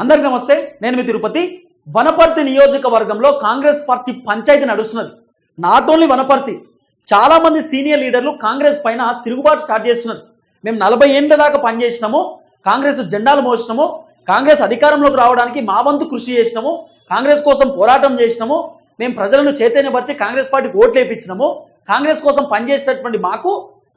అందరికి నమస్తే నేను మీ తిరుపతి. వనపర్తి నియోజకవర్గంలో కాంగ్రెస్ పార్టీ పంచాయతీ నడుస్తున్నది. నాట్ ఓన్లీ వనపర్తి చాలామంది సీనియర్ లీడర్లు కాంగ్రెస్ పైన తిరుగుబాటు స్టార్ట్ చేస్తున్నారు. మేము నలభై ఏళ్ళ దాకా పనిచేసినాము కాంగ్రెస్ జెండాలు మోసినాము కాంగ్రెస్ అధికారంలోకి రావడానికి మా వంతు కృషి చేసినాము కాంగ్రెస్ కోసం పోరాటం చేసినాము మేము ప్రజలను చైతన్యపరిచి కాంగ్రెస్ పార్టీకి ఓట్లు వేయించినాము కాంగ్రెస్ కోసం పనిచేసేటటువంటి మాకు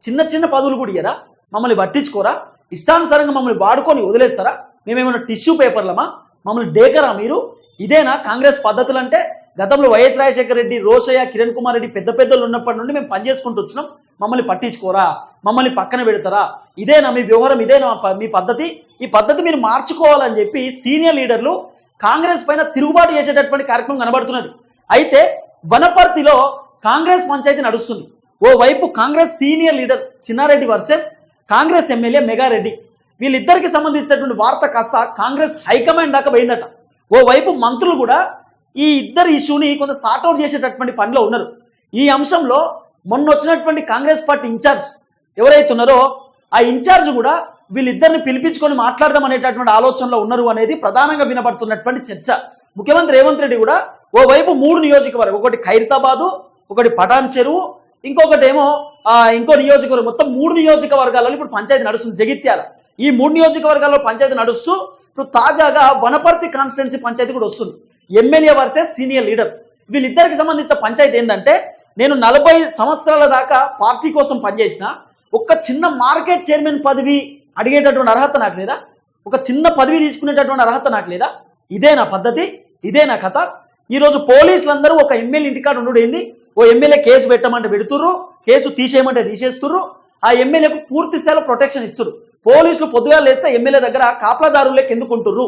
చిన్న చిన్న పదవులు కూడా ఇయ్యరా? మమ్మల్ని పట్టించుకోరా? ఇష్టానుసారంగా మమ్మల్ని వాడుకొని వదిలేస్తారా? మేమేమైనా టిష్యూ పేపర్లమా? మమ్మల్ని డేకరా మీరు? ఇదేనా కాంగ్రెస్ పద్ధతులు అంటే గతంలో వైఎస్ రాజశేఖర రెడ్డి రోషయ్య కిరణ్ కుమార్ రెడ్డి పెద్ద పెద్దలు ఉన్నప్పటి నుండి మేము పనిచేసుకుంటూ వచ్చినాం. మమ్మల్ని పట్టించుకోరా? మమ్మల్ని పక్కన పెడతారా? ఇదేనా మీ వ్యవహారం? ఇదేనా ప- మీ పద్ధతి? ఈ పద్ధతి మీరు మార్చుకోవాలని చెప్పి సీనియర్ లీడర్లు కాంగ్రెస్ పైన తిరుగుబాటు చేసేటటువంటి కార్యక్రమం కనబడుతున్నది. అయితే వనపర్తిలో కాంగ్రెస్ పంచాయతీ నడుస్తుంది. ఓ వైపు Congress senior leader Chinnareddy versus Congress MLA Megareddy. వీళ్ళిద్దరికి సంబంధించినటువంటి వార్త కాస్త కాంగ్రెస్ హైకమాండ్ దాకా పోయిందట. ఓ వైపు మంత్రులు కూడా ఈ ఇద్దరు ఇష్యూని కొంత సార్ట్అవుట్ చేసేటటువంటి పనిలో ఉన్నారు. ఈ అంశంలో మొన్న వచ్చినటువంటి కాంగ్రెస్ పార్టీ ఇన్ఛార్జ్ ఎవరైతే ఉన్నారో ఆ ఇన్ఛార్జ్ కూడా వీళ్ళిద్దరిని పిలిపించుకొని మాట్లాడదాం అనేటటువంటి ఆలోచనలో ఉన్నారు అనేది ప్రధానంగా వినబడుతున్నటువంటి చర్చ. ముఖ్యమంత్రి రేవంత్ రెడ్డి కూడా ఓవైపు మూడు నియోజకవర్గం ఒకటి ఖైరతాబాదు ఒకటి పటాన్ చెరువు ఇంకొకటి ఏమో ఇంకో నియోజకవర్గం మొత్తం మూడు నియోజకవర్గాలలో ఇప్పుడు పంచాయతీ నడుస్తుంది జగిత్యాల. ఈ మూడు నియోజకవర్గాల్లో పంచాయతీ నడుస్తూ ఇప్పుడు తాజాగా వనపర్తి కాన్స్టిట్యున్సీ పంచాయతీ కూడా వస్తుంది. MLA versus senior leader. వీళ్ళిద్దరికి సంబంధించిన పంచాయతీ ఏంటంటే నేను నలభై సంవత్సరాల దాకా పార్టీ కోసం పనిచేసిన ఒక చిన్న మార్కెట్ చైర్మన్ పదవి అడిగేటటువంటి అర్హత నాకు లేదా? ఒక చిన్న పదవి తీసుకునేటటువంటి అర్హత నాకు లేదా? ఇదే నా పద్ధతి ఇదే నా కథ. ఈరోజు పోలీసులందరూ ఒక ఎమ్మెల్యే ఇంటికాడ ఉండు ఏంది? ఓ ఎమ్మెల్యే కేసు పెట్టమంటే పెడుతుర్రు కేసు తీసేయమంటే తీసేస్తుర్రు ఆ ఎమ్మెల్యేకు పూర్తి స్థాయిలో ప్రొటెక్షన్ ఇస్తుర్రు. పోలీసులు పొద్దుగా లేస్తే ఎమ్మెల్యే దగ్గర కాపలాదారులకి కిందుకుంటుర్రు.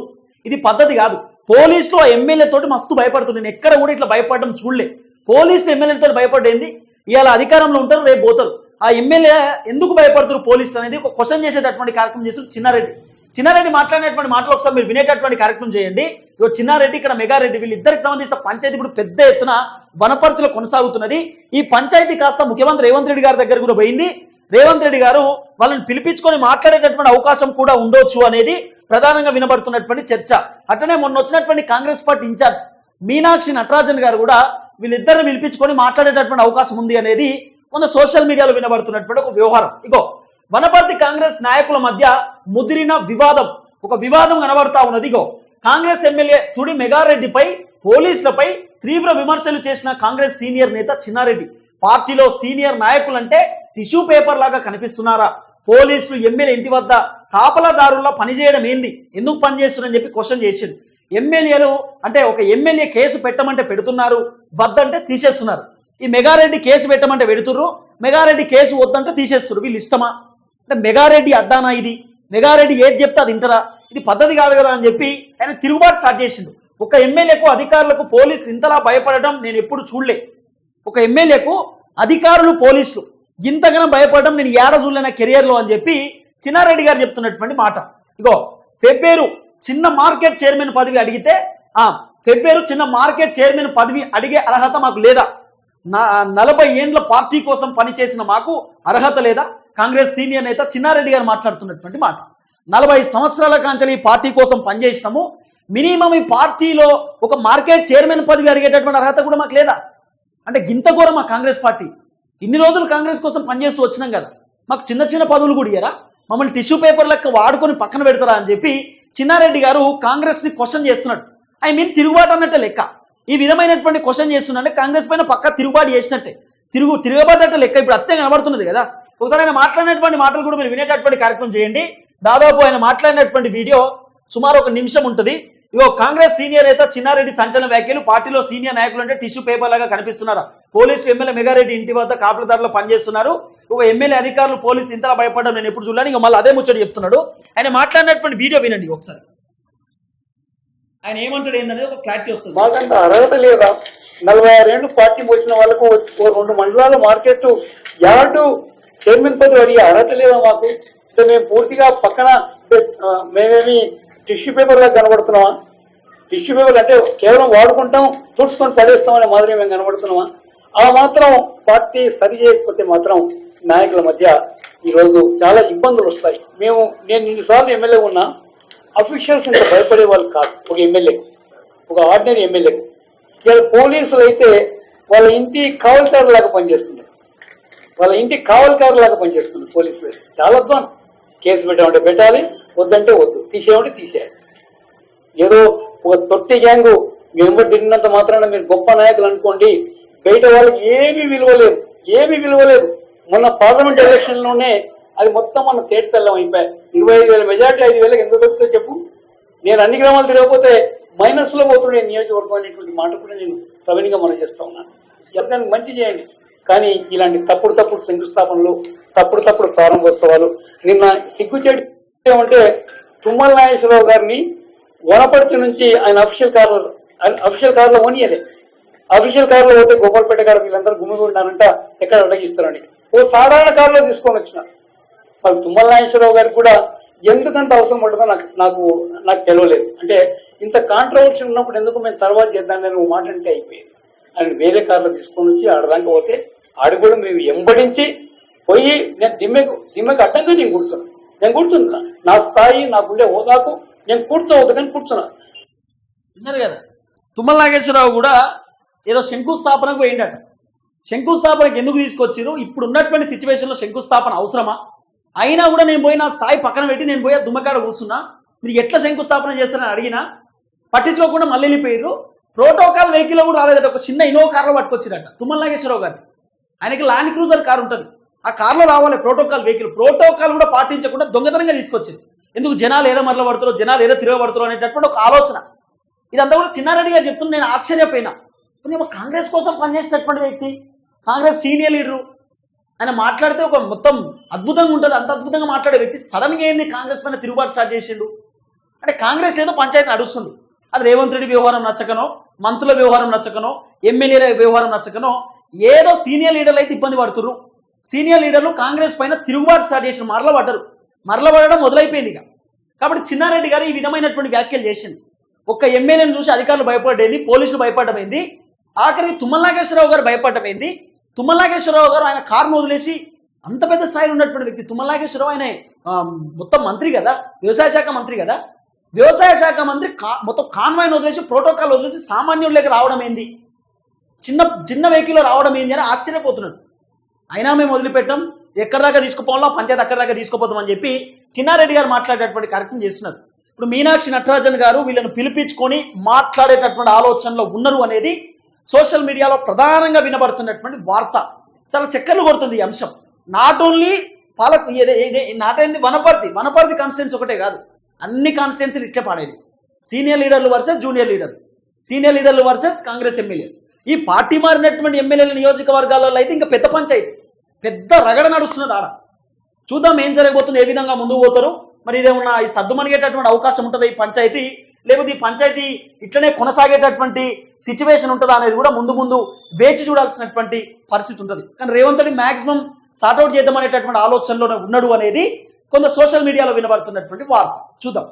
ఇది పద్ధతి కాదు. పోలీసులు ఆ ఎమ్మెల్యే తోటి మస్తు భయపడుతుంది నేను ఎక్కడ కూడా ఇట్లా భయపడడం చూడలే. పోలీసులు ఎమ్మెల్యేలతో భయపడేంది? ఇవాళ అధికారంలో ఉంటారు రేపు పోతారు. ఆ ఎమ్మెల్యే ఎందుకు భయపడుతున్నారు పోలీసులు అనేది ఒక క్వశ్చన్ చేసేటటువంటి కార్యక్రమం చేస్తున్నారు చిన్నారెడ్డి. చిన్నారెడ్డి మాట్లాడినటువంటి మాటలు ఒకసారి మీరు వినేటటువంటి కార్యక్రమం చేయండి. ఇగో చిన్నారెడ్డి ఇక్కడ మెగారెడ్డి వీళ్ళిద్దరికి సంబంధించిన పంచాయతీ ఇప్పుడు పెద్ద ఎత్తున వనపర్తిలో కొనసాగుతున్నది. ఈ పంచాయతీ కాస్త ముఖ్యమంత్రి రేవంత్ రెడ్డి గారి దగ్గర కూడా పోయింది. రేవంత్ రెడ్డి గారు వాళ్ళని పిలిపించుకొని మాట్లాడేటటువంటి అవకాశం కూడా ఉండొచ్చు అనేది ప్రధానంగా వినబడుతున్నటువంటి చర్చ. అట్లనే మొన్న వచ్చినటువంటి కాంగ్రెస్ పార్టీ ఇన్ఛార్జ్ మీనాక్షి నటరాజన్ గారు కూడా వీళ్ళిద్దరిని పిలిపించుకొని మాట్లాడేటటువంటి అవకాశం ఉంది అనేది కొంత సోషల్ మీడియాలో వినబడుతున్నటువంటి ఒక వ్యవహారం. ఇగో వనపర్తి కాంగ్రెస్ నాయకుల మధ్య ముదిరిన వివాదం ఒక వివాదం కనబడతా ఉన్నది. ఇగో కాంగ్రెస్ ఎమ్మెల్యే తుడి మెగారెడ్డిపై పోలీసులపై తీవ్ర విమర్శలు చేసిన కాంగ్రెస్ సీనియర్ నేత చిన్నారెడ్డి. పార్టీలో సీనియర్ నాయకులంటే టిష్యూ పేపర్ లాగా కనిపిస్తున్నారా? పోలీసులు ఎమ్మెల్యే ఇంటి వద్ద కాపలాదారుల్లో పనిచేయడం ఏంది? ఎందుకు పనిచేస్తున్నారని చెప్పి క్వశ్చన్ చేసింది. ఎమ్మెల్యేలు అంటే ఒక ఎమ్మెల్యే కేసు పెట్టమంటే పెడుతున్నారు వద్దంటే తీసేస్తున్నారు. ఈ మెగారెడ్డి కేసు పెట్టమంటే పెడుతుర్రు మెగారెడ్డి కేసు వద్దంటే తీసేస్తున్నారు వీళ్ళు ఇష్టమా? అంటే మెగారెడ్డి అడ్డానా ఇది? మెగారెడ్డి ఏది చెప్తే అది ఇంటరా ఇది పద్ధతి కాదు కదా అని చెప్పి ఆయన తిరుగుబాటు స్టార్ట్ చేసిండు. ఒక ఎమ్మెల్యేకు అధికారులకు పోలీసులు ఇంతలా భయపడడం నేను ఎప్పుడు చూడలే. ఒక ఎమ్మెల్యేకు అధికారులు పోలీసులు ఇంతగానో భయపడడం నేను ఏడ చూడలే నా కెరియర్లో అని చెప్పి చిన్నారెడ్డి గారు చెప్తున్నటువంటి మాట. ఇగో ఫెబ్బేరు చిన్న మార్కెట్ చైర్మన్ పదవి అడిగితే ఆ చిన్న మార్కెట్ చైర్మన్ పదవి అడిగే అర్హత మాకు లేదా? నా నలభై ఏండ్ల పార్టీ కోసం పనిచేసిన మాకు అర్హత లేదా? కాంగ్రెస్ సీనియర్ నేత చిన్నారెడ్డి గారు మాట్లాడుతున్నటువంటి మాట. నలభై సంవత్సరాల కాంచలి ఈ పార్టీ కోసం పనిచేసినాము. మినిమం ఈ పార్టీలో ఒక మార్కెట్ చైర్మన్ పదవి అడిగేటటువంటి అర్హత కూడా మాకు లేదా? అంటే గింత ఘోరం మా కాంగ్రెస్ పార్టీ? ఇన్ని రోజులు కాంగ్రెస్ కోసం పనిచేస్తూ వచ్చినాం కదా. మాకు చిన్న చిన్న పదవులు కూడా ఇయ్యరా? మమ్మల్ని టిష్యూ పేపర్ లెక్క వాడుకొని పక్కన పెడతారా అని చెప్పి చిన్నారెడ్డి గారు కాంగ్రెస్ని క్వశ్చన్ చేస్తున్నాడు. ఐ మీన్ తిరుగుబాటు అన్నట్టే లెక్క. ఈ విధమైనటువంటి క్వశ్చన్ చేస్తున్నాడంటే కాంగ్రెస్ పైన పక్క తిరుగుబాటు చేసినట్టే. తిరుగు తిరగబడ్డట్టు లెక్క ఇప్పుడు అత్తే కనబడుతున్నది కదా. ఒకసారి ఆయన మాట్లాడినటువంటి మాటలు కూడా మీరు వినేటటువంటి కార్యక్రమం చేయండి. దాదాపు ఆయన మాట్లాడినటువంటి వీడియో సుమారు ఒక నిమిషం ఉంటుంది. ఇగో కాంగ్రెస్ సీనియర్ నేత చిన్నారెడ్డి సంచలన వ్యాఖ్యలు పార్టీలో సీనియర్ నాయకులు అంటే టిష్యూ పేపర్ లాగా కనిపిస్తున్నారా. పోలీసులు ఎమ్మెల్యే మెగారెడ్డి ఇంటి వద్ద కాపులదారులు పనిచేస్తున్నారు. ఒక ఎమ్మెల్యే అధికారులు పోలీసు ఇంతలా భయపడడం నేను ఎప్పుడు చూడలేను ఇంకా మళ్ళీ అదే ముచ్చట చెప్తున్నాడు. ఆయన మాట్లాడినటువంటి వీడియో వినండి ఒకసారి. ఆయన ఏమంటాడు ఏంటనేది ఒక క్లారిటీ వస్తుంది. మాకంత అర్హత లేదా? నలభై ఆరేళ్ళు పార్టీ పోసిన వాళ్ళకు ఓ రెండు మండలాల మార్కెట్ యార్డు చైర్మన్ పదవి అడిగే అర్హత లేదా మాకు? అంటే మేము పూర్తిగా పక్కన మేమేమి టిష్యూ పేపర్ లాగా కనబడుతున్నామా? టిష్యూ పేపర్ అంటే కేవలం వాడుకుంటాం తుడుచుకొని పడేస్తాం అనే మాదిరి మేము కనబడుతున్నామా? ఆ మాత్రం పార్టీ సరి చేయకపోతే మాత్రం నాయకుల మధ్య ఈరోజు చాలా ఇబ్బందులు వస్తాయి. మేము నేను ఇన్నిసార్లు ఎమ్మెల్యే ఉన్నా అఫీషియల్స్ ఇంత భయపడే వాళ్ళు కాదు. ఒక ఎమ్మెల్యే ఒక ఆర్డినరీ ఎమ్మెల్యే. ఇలా పోలీసులు అయితే వాళ్ళ ఇంటి కావలికారులాగా పనిచేస్తున్నారు. వాళ్ళ ఇంటి కావలికారులాగా పనిచేస్తున్నారు పోలీసులు. చాలా అధ్వానం కేసు పెట్టామంటే పెట్టాలి వద్దంటే వద్దు. తీసేయమంటే తీసేయాలి. ఏదో ఒక తొట్టి గ్యాంగ్ వెంబడి తిరిగినంత మాత్రాన మీరు గొప్ప నాయకులు అనుకోండి బయట వాళ్ళకి ఏమీ విలువ లేదు ఏమీ విలువ లేదు మొన్న పార్లమెంట్ ఎలక్షన్లోనే అది మొత్తం మన తేటతెల్లం అయిపోయాయి. ఇరవై ఐదు వేల మెజార్టీ ఐదు వేలకు ఎంత దొరుకుతుందో చెప్పు. నేను అన్ని గ్రామాలు తిరగకపోతే మైనస్లో పోతుండే నియోజకవర్గం అనేటువంటి మాట కూడా నేను సవినిగా మనం చేస్తా ఉన్నాను ఎవరికైనా మంచి చేయండి. కానీ ఇలాంటి తప్పుడు తప్పుడు శంకుస్థాపనలు తప్పుడు తప్పుడు ప్రారంభోత్సవాలు నిన్న సిగ్గుచేటు ఏమంటే తుమ్మల నాగేశ్వరరావు గారిని వనపర్తి నుంచి ఆయన అఫీషియల్ కార్ అఫీషియల్ కార్లో ఓనియలే. అఫీషియల్ కార్లో పోతే గోపాల్పేట గారు వీళ్ళందరూ గుమ్మిగా ఉన్నారంట ఎక్కడ అడగిస్తారని. ఓ సాధారణ కారులో తీసుకొని వచ్చిన. మరి తుమ్మల నాగేశ్వరరావు గారికి కూడా ఎందుకంత అవసరం పడుతుందో నాకు నాకు నాకు తెలియలేదు అంటే ఇంత కాంట్రవర్సీ ఉన్నప్పుడు ఎందుకు మేము తర్వాత చేద్దాం నేను మాట అంటే అయిపోయింది. ఆయన వేరే కార్లో తీసుకొని వచ్చి ఆడదాకా పోతే ఆడ కూడా మేము ఎంబడించి పోయి నేను దిమ్మెకు దిమ్మెకు అడ్డంగా నేను కూర్చున్నాను నేను కూర్చున్నా నా స్థాయి నాకుండే హోదాకు నేను కూర్చోవద్దు కానీ కూర్చున్నా విన్నారు కదా. తుమ్మల నాగేశ్వరరావు కూడా ఏదో శంకుస్థాపనకు పోయిండట. శంకుస్థాపనకు ఎందుకు తీసుకొచ్చారు? ఇప్పుడు ఉన్నటువంటి సిచ్యువేషన్లో శంకుస్థాపన అవసరమా? అయినా కూడా నేను పోయి నా స్థాయి పక్కన పెట్టి నేను పోయి దుమ్మకాడ కూర్చున్నా. మీరు ఎట్లా శంకుస్థాపన చేస్తారని అడిగినా పట్టించుకోకుండా మళ్ళీ వెళ్ళిపోయారు ప్రోటోకాల్ వెహికల్ కూడా రాలేదట. ఒక చిన్న ఇనో కార్లో పట్టుకొచ్చిరట తుమ్మల నాగేశ్వరరావు గారిని. ఆయనకి ల్యాండ్ క్రూజర్ కార్ ఉంటుంది. ఆ కార్లో రావాలి ప్రోటోకాల్ వెహికల్. ప్రోటోకాల్ కూడా పాటించకుండా దొంగతనంగా తీసుకొచ్చింది ఎందుకు జనాలు ఏదో మరల పడుతారో జనాలు ఏదో తిరగబడతారో అనేటటువంటి ఒక ఆలోచన. ఇదంతా కూడా చిన్నారెడ్డి గారు చెప్తున్నా నేను ఆశ్చర్యపోయినా. కానీ కాంగ్రెస్ కోసం పనిచేసినటువంటి వ్యక్తి కాంగ్రెస్ సీనియర్ లీడరు ఆయన మాట్లాడితే ఒక మొత్తం అద్భుతంగా ఉంటుంది అంత అద్భుతంగా మాట్లాడే వ్యక్తి సడన్గా ఏంది కాంగ్రెస్ పైన తిరుగుబాటు స్టార్ట్ చేసిండు? అంటే కాంగ్రెస్ ఏదో పంచాయతీ నడుస్తుంది. అది రేవంత్ రెడ్డి వ్యవహారం నచ్చకనో మంత్రుల వ్యవహారం నచ్చకనో ఎమ్మెల్యేల వ్యవహారం నచ్చకనో ఏదో సీనియర్ లీడర్లు అయితే ఇబ్బంది పడుతుర్రు. సీనియర్ లీడర్లు కాంగ్రెస్ పైన తిరుగుబాటు స్టార్ట్ చేసిన మరల పడ్డరు మరలబడడం మొదలైపోయింది ఇక. కాబట్టి చిన్నారెడ్డి గారు ఈ విధమైనటువంటి వ్యాఖ్యలు చేసింది. ఒక్క ఎమ్మెల్యేని చూసి అధికారులు భయపడేది పోలీసులు భయపడమైంది ఆఖరికి తుమ్మలనాగేశ్వరరావు గారు భయపడమైంది తుమ్మలనాగేశ్వరరావు గారు ఆయన కారును వదిలేసి అంత పెద్ద స్థాయిలో ఉన్నటువంటి వ్యక్తి. తుమ్మలనాగేశ్వరరావు ఆయన మొత్తం మంత్రి కదా వ్యవసాయ శాఖ మంత్రి కదా. వ్యవసాయ శాఖ మంత్రి కా మొత్తం కాన్వాయ్ని వదిలేసి ప్రోటోకాల్ వదిలేసి సామాన్యుడిలోకి రావడం ఏంది? చిన్న చిన్న వెహికల్లో రావడం ఏంది అని ఆశ్చర్యపోతున్నాడు. అయినా మేము వదిలిపెట్టాం ఎక్కడి దాకా తీసుకుపోవాలో పంచాయతీ అక్కడి దాకా తీసుకుపోతామని చెప్పి చిన్నారెడ్డి గారు మాట్లాడేటటువంటి కార్యక్రమం చేస్తున్నారు. ఇప్పుడు మీనాక్షి నటరాజన్ గారు వీళ్ళను పిలిపించుకొని మాట్లాడేటటువంటి ఆలోచనలో ఉన్నారు అనేది సోషల్ మీడియాలో ప్రధానంగా వినబడుతున్నటువంటి వార్త. చాలా చక్కర్లు కొడుతుంది ఈ అంశం. నాట్ ఓన్లీ పాలకు ఏదే- ఏదే- నాట్ ఏంది? వనపర్తి. వనపర్తి కాన్స్టిట్యున్సీ ఒకటే కాదు. అన్ని కాన్స్టిట్యున్సీలు ఇట్లే పాడేది. సీనియర్ లీడర్లు వర్సెస్ జూనియర్ లీడర్లు సీనియర్ లీడర్లు వర్సెస్ కాంగ్రెస్ ఎమ్మెల్యే. ఈ పార్టీ మారినటువంటి ఎమ్మెల్యేల నియోజకవర్గాలలో అయితే ఇంకా పెద్ద పంచాయతీ. పెద్ద రగడ నడుస్తున్నది ఆడ. చూద్దాం ఏం జరగబోతుంది ఏ విధంగా ముందుకు పోతారు. మరి ఇదేమన్నా ఈ సర్దుమనిగేటటువంటి అవకాశం ఉంటుంది ఈ పంచాయతీ? లేకపోతే ఈ పంచాయతీ ఇట్లనే కొనసాగేటటువంటి సిచ్యువేషన్ ఉంటుందా అనేది కూడా ముందు ముందు వేచి చూడాల్సినటువంటి పరిస్థితి ఉంటుంది. కానీ Revanth Reddy maximum sort out చేద్దామనేటటువంటి ఆలోచనలోనే ఉన్నాడు అనేది కొంత సోషల్ మీడియాలో వినబడుతున్నటువంటి వార్త. చూద్దాం.